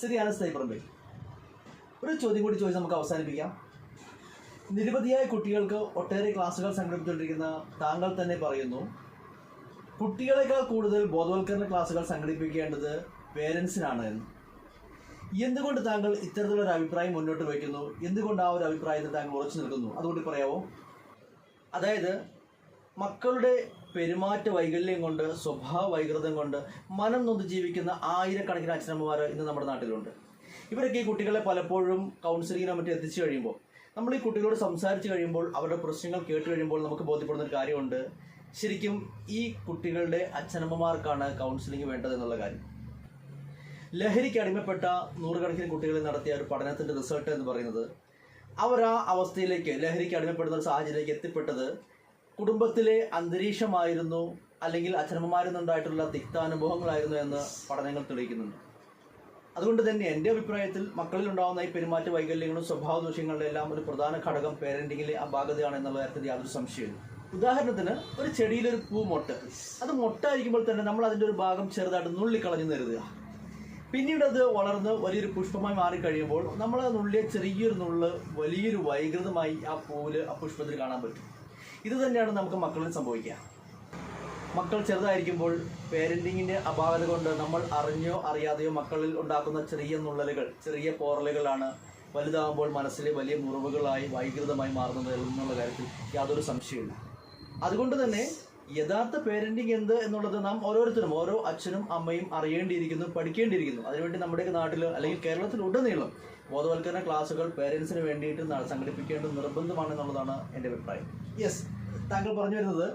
ശരിയാണ് സൈബർബേ ഒരു ചോദ്യം കൂടി ചോദിച്ച് നമുക്ക് അവസാനിപ്പിക്കാം. നിരവധിയായ കുട്ടികൾക്ക് ഒട്ടേറെ ക്ലാസ്സുകൾ സംഘടിപ്പിച്ചുകൊണ്ടിരിക്കുന്ന താങ്കൾ തന്നെ പറയുന്നു കുട്ടികളെക്കാൾ കൂടുതൽ ബോധവൽക്കരണ ക്ലാസ്സുകൾ സംഘടിപ്പിക്കേണ്ടത് പേരൻസിനാണ് എന്ന്. എന്തുകൊണ്ട് താങ്കൾ ഇത്തരത്തിലുള്ള ഒരു അഭിപ്രായം മുന്നോട്ട് വയ്ക്കുന്നു? എന്തുകൊണ്ട് ആ ഒരു അഭിപ്രായത്തിൽ താങ്കൾ ഉറച്ചു നിൽക്കുന്നു? അതുകൊണ്ട് പറയാമോ അതായത് മക്കളുടെ പെരുമാറ്റ വൈകല്യം കൊണ്ട് സ്വഭാവ വൈകൃതം കൊണ്ട് മനം നൊന്ന് ജീവിക്കുന്ന ആയിരക്കണക്കിന് അച്ഛനമ്മമാർ ഇന്ന് നമ്മുടെ നാട്ടിലുണ്ട്. ഇവരൊക്കെ ഈ കുട്ടികളെ പലപ്പോഴും കൗൺസിലിങ്ങിനോ മറ്റും എത്തിച്ചു കഴിയുമ്പോൾ നമ്മൾ ഈ കുട്ടികളോട് സംസാരിച്ച് കഴിയുമ്പോൾ അവരുടെ പ്രശ്നങ്ങൾ കേട്ട് കഴിയുമ്പോൾ നമുക്ക് ബോധ്യപ്പെടുന്ന ഒരു കാര്യമുണ്ട്. ശരിക്കും ഈ കുട്ടികളുടെ അച്ഛനമ്മമാർക്കാണ് കൗൺസിലിംഗ് വേണ്ടത് എന്നുള്ള കാര്യം. ലഹരിക്ക് അടിമപ്പെട്ട നൂറുകണക്കിന് കുട്ടികളെ നടത്തിയ ഒരു പഠനത്തിന്റെ റിസൾട്ട് എന്ന് പറയുന്നത് അവർ ആ അവസ്ഥയിലേക്ക് ലഹരിക്ക് അടിമപ്പെടുന്ന ഒരു സാഹചര്യത്തിലേക്ക് എത്തിപ്പെട്ടത് കുടുംബത്തിലെ അന്തരീക്ഷമായിരുന്നു അല്ലെങ്കിൽ അച്ഛനമ്മമാരിൽ തിക്താനുഭവങ്ങളായിരുന്നു എന്ന് പഠനങ്ങൾ തെളിയിക്കുന്നുണ്ട്. അതുകൊണ്ട് തന്നെ എന്റെ അഭിപ്രായത്തിൽ മക്കളിൽ ഉണ്ടാകുന്ന ഈ പെരുമാറ്റ വൈകല്യങ്ങളും സ്വഭാവ ദൂഷ്യങ്ങളുടെ എല്ലാം ഒരു പ്രധാന ഘടകം പേരന്റിങ്ങിലെ അപാകതയാണ് എന്നുള്ള കാര്യത്തിൽ യാതൊരു സംശയമില്ല ഉദാഹരണത്തിന് ഒരു ചെടിയിലൊരു പൂ മൊട്ട്. അത് മൊട്ടായിരിക്കുമ്പോൾ തന്നെ നമ്മൾ അതിന്റെ ഒരു ഭാഗം ചെറുതായിട്ട് നുള്ളിക്കളഞ്ഞു കരുതുക. പിന്നീട് അത് വളർന്ന് വലിയൊരു പുഷ്പമായി മാറിക്കഴിയുമ്പോൾ നമ്മൾ ആ നുള്ളിയ ചെറിയൊരു നുള്ള് വലിയൊരു വൈകൃതമായി ആ പൂവിൽ ആ പുഷ്പത്തിൽ കാണാൻ പറ്റും. ഇത് തന്നെയാണ് നമുക്ക് മക്കളിൽ സംഭവിക്കുക. മക്കൾ ചെറുതായിരിക്കുമ്പോൾ പേരന്റിങ്ങിന്റെ അപാകത കൊണ്ട് നമ്മൾ അറിഞ്ഞോ അറിയാതെയോ മക്കളിൽ ഉണ്ടാക്കുന്ന ചെറിയ നുള്ളലുകൾ ചെറിയ പോറലുകളാണ് വലുതാകുമ്പോൾ മനസ്സിലെ വലിയ മുറിവുകളായി വൈകൃതമായി മാറുന്നത് എന്നുള്ള കാര്യത്തിൽ യാതൊരു സംശയമില്ല അതുകൊണ്ട് തന്നെ യഥാർത്ഥ പേരന്റിങ് എന്ത് എന്നുള്ളത് നാം ഓരോരുത്തരും ഓരോ അച്ഛനും അമ്മയും അറിയേണ്ടിയിരിക്കുന്നു പഠിക്കേണ്ടിയിരിക്കുന്നു. അതിനുവേണ്ടി നമ്മുടെ നാട്ടിൽ അല്ലെങ്കിൽ കേരളത്തിൽ ഉടനീളം ബോധവൽക്കരണ ക്ലാസ്സുകൾ പേരൻസിന് വേണ്ടിയിട്ട് സംഘടിപ്പിക്കേണ്ടത് നിർബന്ധമാണ് എന്നുള്ളതാണ് എന്റെ അഭിപ്രായം. യെസ് താങ്കൾ പറഞ്ഞു വരുന്നത്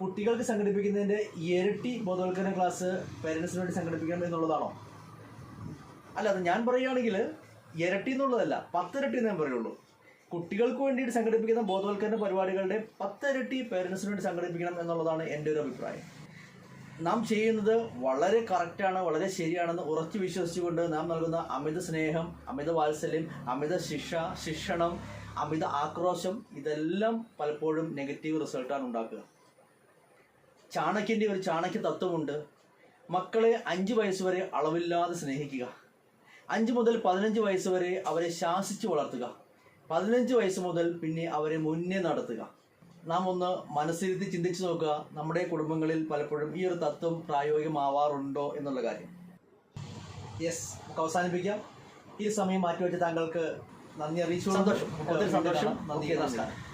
കുട്ടികൾക്ക് സംഘടിപ്പിക്കുന്നതിന്റെ ഇരട്ടി ബോധവൽക്കരണ ക്ലാസ് പേരൻസിന് വേണ്ടി സംഘടിപ്പിക്കണം എന്നുള്ളതാണോ? അല്ല അത് ഞാൻ പറയുകയാണെങ്കിൽ ഇരട്ടി എന്നുള്ളതല്ല പത്തിരട്ടി എന്ന് പറയുള്ളൂ. കുട്ടികൾക്ക് വേണ്ടിയിട്ട് സംഘടിപ്പിക്കുന്ന ബോധവൽക്കരണ പരിപാടികളുടെ പത്തിരട്ടി പേരൻസിന് വേണ്ടി സംഘടിപ്പിക്കണം എന്നുള്ളതാണ് എന്റെ ഒരു അഭിപ്രായം. നാം ചെയ്യുന്നത് വളരെ കറക്റ്റാണ് വളരെ ശരിയാണെന്ന് ഉറച്ചു വിശ്വസിച്ചുകൊണ്ട് നാം നൽകുന്ന അമിത സ്നേഹം അമിത വാത്സല്യം അമിത ശിക്ഷ ശിക്ഷണം അമിത ആക്രോശം ഇതെല്ലാം പലപ്പോഴും നെഗറ്റീവ് റിസൾട്ടാണ് ഉണ്ടാക്കുക. ചാണക്യന്റെ ഒരു ചാണക്യ തത്വമുണ്ട്. മക്കളെ അഞ്ച് വയസ്സ് വരെ അളവില്ലാതെ സ്നേഹിക്കുക. അഞ്ച് മുതൽ പതിനഞ്ച് വയസ്സ് വരെ അവരെ ശാസിച്ച് വളർത്തുക. പതിനഞ്ച് വയസ്സ് മുതൽ പിന്നെ അവരെ മുന്നേ നടത്തുക. നാം ഒന്ന് മനസ്സിരുത്തി ചിന്തിച്ചു നോക്കുക നമ്മുടെ കുടുംബങ്ങളിൽ പലപ്പോഴും ഈ ഒരു തത്വം പ്രായോഗികമാവാറുണ്ടോ എന്നുള്ള കാര്യം. യെസ് നമുക്ക് അവസാനിപ്പിക്കാം. ഈ സമയം മാറ്റിവെച്ച് താങ്കൾക്ക് നന്ദി അറിയിച്ചു സന്തോഷം. ഒത്തിരി സന്തോഷം. നന്ദി. നമസ്കാരം.